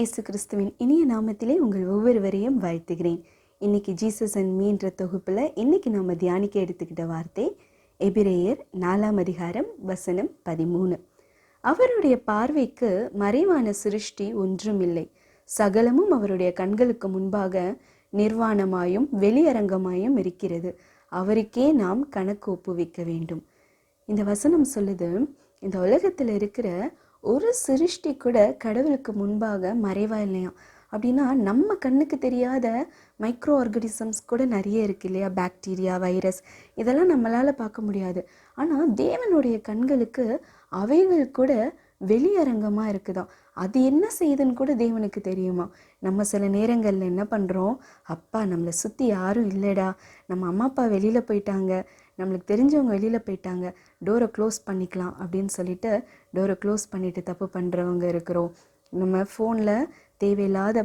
இயேசு கிறிஸ்துவின் இனிய நாமத்திலே உங்கள் ஒவ்வொருவரையும் வாழ்த்துகிறேன். இன்னைக்கு ஜீசஸ் அண்ட் மீன்ற தொகுப்பில் இன்னைக்கு நாம் தியானிக்க எடுத்துக்கிட்ட வார்த்தை எபிரேயர் நாலாம் அதிகாரம் வசனம் பதிமூணு. அவருடைய பார்வைக்கு மறைவான சிருஷ்டி ஒன்றுமில்லை சகலமும் அவருடைய கண்களுக்கு முன்பாக நிர்வாணமாயும் வெளியரங்கமாயும் இருக்கிறது. அவருக்கே நாம் கணக்கு ஒப்புவிக்க வேண்டும். இந்த வசனம் சொல்லுது இந்த உலகத்தில் இருக்கிற ஒரு சிருஷ்டி கூட கடவுளுக்கு முன்பாக மறைவா இல்லையாம். அப்படின்னா நம்ம கண்ணுக்கு தெரியாத மைக்ரோ ஆர்கனிசம்ஸ் கூட நிறைய இருக்கு இல்லையா? பாக்டீரியா வைரஸ் இதெல்லாம் நம்மளால் பார்க்க முடியாது. ஆனால் தேவனுடைய கண்களுக்கு அவைகள் கூட வெளியரங்கமாக இருக்குதாம். அது என்ன செய்யுதுன்னு கூட தேவனுக்கு தெரியுமா? நம்ம சில நேரங்களில் என்ன பண்ணுறோம் அப்பா நம்மளை சுற்றி யாரும் இல்லைடா. நம்ம அம்மா அப்பா வெளியில் போயிட்டாங்க. நம்மளுக்கு தெரிஞ்சவங்க வெளியில் போயிட்டாங்க டோரை க்ளோஸ் பண்ணிக்கலாம் அப்படின்னு சொல்லிட்டு டோரை க்ளோஸ் பண்ணிவிட்டு தப்பு பண்ணுறவங்க இருக்கிறோம். நம்ம ஃபோனில் தேவையில்லாத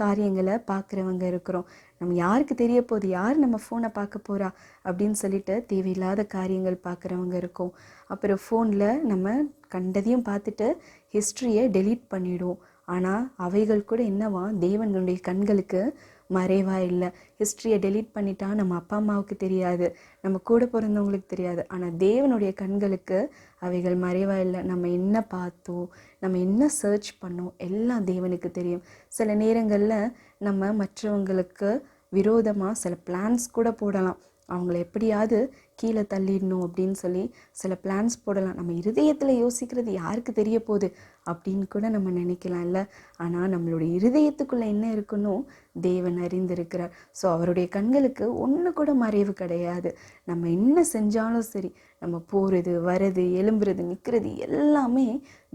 காரியங்களை பார்க்குறவங்க இருக்கிறோம். நம்ம யாருக்கு தெரிய போகுது? யார் நம்ம ஃபோனை பார்க்க போகிறா அப்படின்னு சொல்லிட்டு தேவையில்லாத காரியங்கள் பார்க்குறவங்க இருக்கோம். அப்புறம் ஃபோனில் நம்ம கண்டதையும் பார்த்துட்டு ஹிஸ்ட்ரியை டெலீட் பண்ணிவிடுவோம் ஆனால் அவைகள் கூட என்னவா? தேவனுடைய கண்களுக்கு மறைவாக இல்லை. ஹிஸ்ட்ரியை டெலீட் பண்ணிட்டா நம்ம அப்பா அம்மாவுக்கு தெரியாது. நம்ம கூட பிறந்தவங்களுக்கு தெரியாது. ஆனால் தேவனுடைய கண்களுக்கு அவைகள் மறைவாக இல்லை. நம்ம என்ன பார்த்தோம் நம்ம என்ன சர்ச் பண்ணோம் எல்லாம் தேவனுக்கு தெரியும். சில நேரங்களில் நம்ம மற்றவங்களுக்கு விரோதமாக சில பிளான்ஸ் கூட போடலாம். அவங்கள எப்படியாவது கீழே தள்ளிடணும் அப்படின்னு சொல்லி சில பிளான்ஸ் போடலாம். நம்ம இருதயத்தில் யோசிக்கிறது யாருக்கு தெரிய போகுது அப்படின்னு கூட நம்ம நினைக்கலாம் இல்லை. ஆனால் நம்மளுடைய இருதயத்துக்குள்ளே என்ன இருக்கணும் தேவன் அறிந்திருக்கிறார். ஸோ அவருடைய கண்களுக்கு ஒன்று கூட மறைவு கிடையாது. நம்ம என்ன செஞ்சாலும் சரி நம்ம போகிறது வர்றது எலும்புறது நிற்கிறது எல்லாமே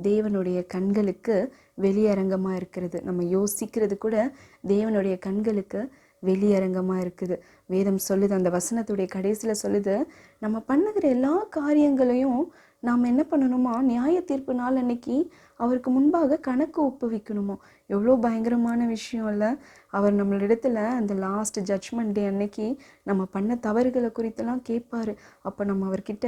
தேவனுடைய கண்களுக்கு வெளியரங்கமாக இருக்கிறது. நம்ம யோசிக்கிறது கூட தேவனுடைய கண்களுக்கு வெளியரங்கமாக இருக்குது. வேதம் சொல்லுது அந்த வசனத்துடைய கடைசியில் சொல்லுது நம்ம பண்ணுகிற எல்லா காரியங்களையும் நாம் என்ன பண்ணணுமா? நியாய தீர்ப்பு நாள் அன்னைக்கு அவருக்கு முன்பாக கணக்கு ஒப்புவிக்கணுமா? எவ்வளோ பயங்கரமான விஷயம் இல்லை. அவர் நம்மளிடத்துல அந்த லாஸ்ட் ஜட்ஜ்மெண்ட் டே அன்னைக்கு நம்ம பண்ண தவறுகளை குறித்தெல்லாம் கேட்பாரு. அப்போ நம்ம அவர்கிட்ட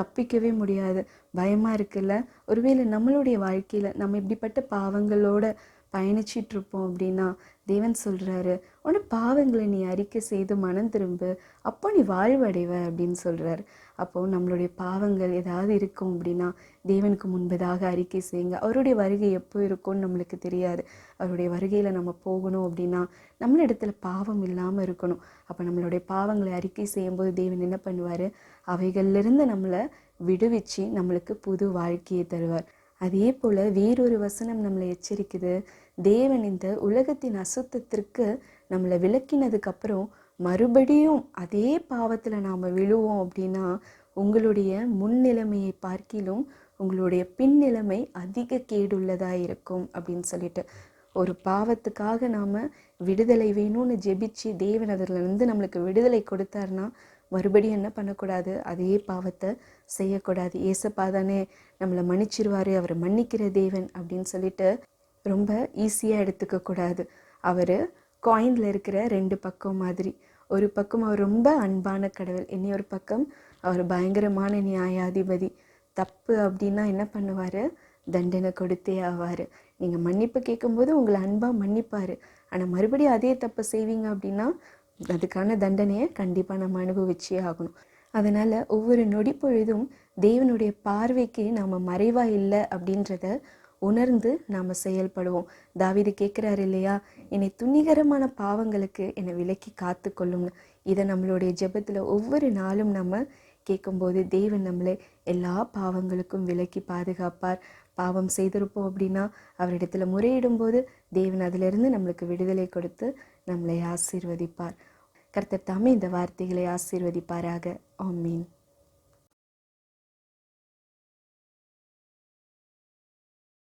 தப்பிக்கவே முடியாது. பயமாக இருக்குல்ல. ஒருவேளை நம்மளுடைய வாழ்க்கையில் நம்ம இப்படிப்பட்ட பாவங்களோட பயணிச்சிட்டு இருப்போம் அப்படின்னா தேவன் சொல்கிறாரு உன பாவங்களை நீ அறிக்கை செய்து மனம் திரும்பு அப்போ நீ வாழ்வடைவ அப்படின்னு சொல்கிறார் அப்போது நம்மளுடைய பாவங்கள் ஏதாவது இருக்கும் அப்படின்னா தேவனுக்கு முன்பதாக அறிக்கை செய்யுங்க. அவருடைய வருகை எப்போ இருக்கும்னு நம்மளுக்கு தெரியாது. அவருடைய வருகையில் நம்ம போகணும் அப்படின்னா நம்மள இடத்துல பாவம் இல்லாமல் இருக்கணும். அப்போ நம்மளுடைய பாவங்களை அறிக்கை செய்யும்போது தேவன் என்ன பண்ணுவார்? அவைகள்லேருந்து நம்மளை விடுவிச்சு நம்மளுக்கு புது வாழ்க்கையை தருவார். அதே போல் வேறொரு வசனம் நம்மளை எச்சரிக்குது. தேவன் இந்த உலகத்தின் அசுத்தத்திற்கு நம்மளை விளக்கினதுக்கப்புறம் மறுபடியும் அதே பாவத்தில் நாம் விழுவோம் அப்படின்னா உங்களுடைய முன்னிலைமையை பார்க்கிலும் உங்களுடைய பின்னிலைமை அதிக கேடுள்ளதாக இருக்கும் அப்படின்னு சொல்லிட்டு. ஒரு பாவத்துக்காக நாம் விடுதலை வேணும்னு ஜெபிச்சு தேவன் அதிலிருந்து நம்மளுக்கு விடுதலை கொடுத்தாருன்னா மறுபடியும் என்ன பண்ணக்கூடாது? அதே பாவத்தை செய்யக்கூடாது. ஏசப்பா தானே நம்மளை மன்னிச்சிருவார் அவர் மன்னிக்கிற தேவன் அப்படின்னு சொல்லிட்டு ரொம்ப ஈஸியாக எடுத்துக்கக்கூடாது அவர் காயினில் இருக்கிற ரெண்டு பக்கம் மாதிரி. ஒரு பக்கம் அவர் ரொம்ப அன்பான கடவுள் இனி ஒரு பக்கம் அவர் பயங்கரமான நியாயாதிபதி. தப்பு அப்படின்னா என்ன பண்ணுவார்? தண்டனை கொடுத்தே ஆவார். நீங்கள் மன்னிப்பு கேட்கும்போது உங்களை அன்பாக மன்னிப்பார். ஆனால் மறுபடியும் அதே தப்பு செய்வீங்க அப்படின்னா அதுக்கான தண்டனையை கண்டிப்பாக நம்ம அனுபவிச்சே ஆகணும். அதனால் ஒவ்வொரு நொடி பொழுதும் தேவனுடைய பார்வைக்கு நாம் மறைவாக இல்லை அப்படின்றத உணர்ந்து நாம் செயல்படுவோம். தாவிது கேட்குறாரு இல்லையா? என்னை துணிகரமான பாவங்களுக்கு என்னை விலக்கி காத்து கொள்ளும்னு. இதை நம்மளுடைய ஜெபத்தில் ஒவ்வொரு நாளும் நம்ம கேட்கும்போது தேவன் நம்மளை எல்லா பாவங்களுக்கும் விலக்கி பாதுகாப்பார். பாவம் செய்திருப்போம் அப்படின்னா அவரிடத்துல முறையிடும்போது தேவன் அதிலிருந்து நம்மளுக்கு விடுதலை கொடுத்து நம்மளை ஆசீர்வதிப்பார். கர்த்தர் தாமே இந்த வார்த்தைகளை ஆசீர்வதிப்பாராக. ஆமீன்.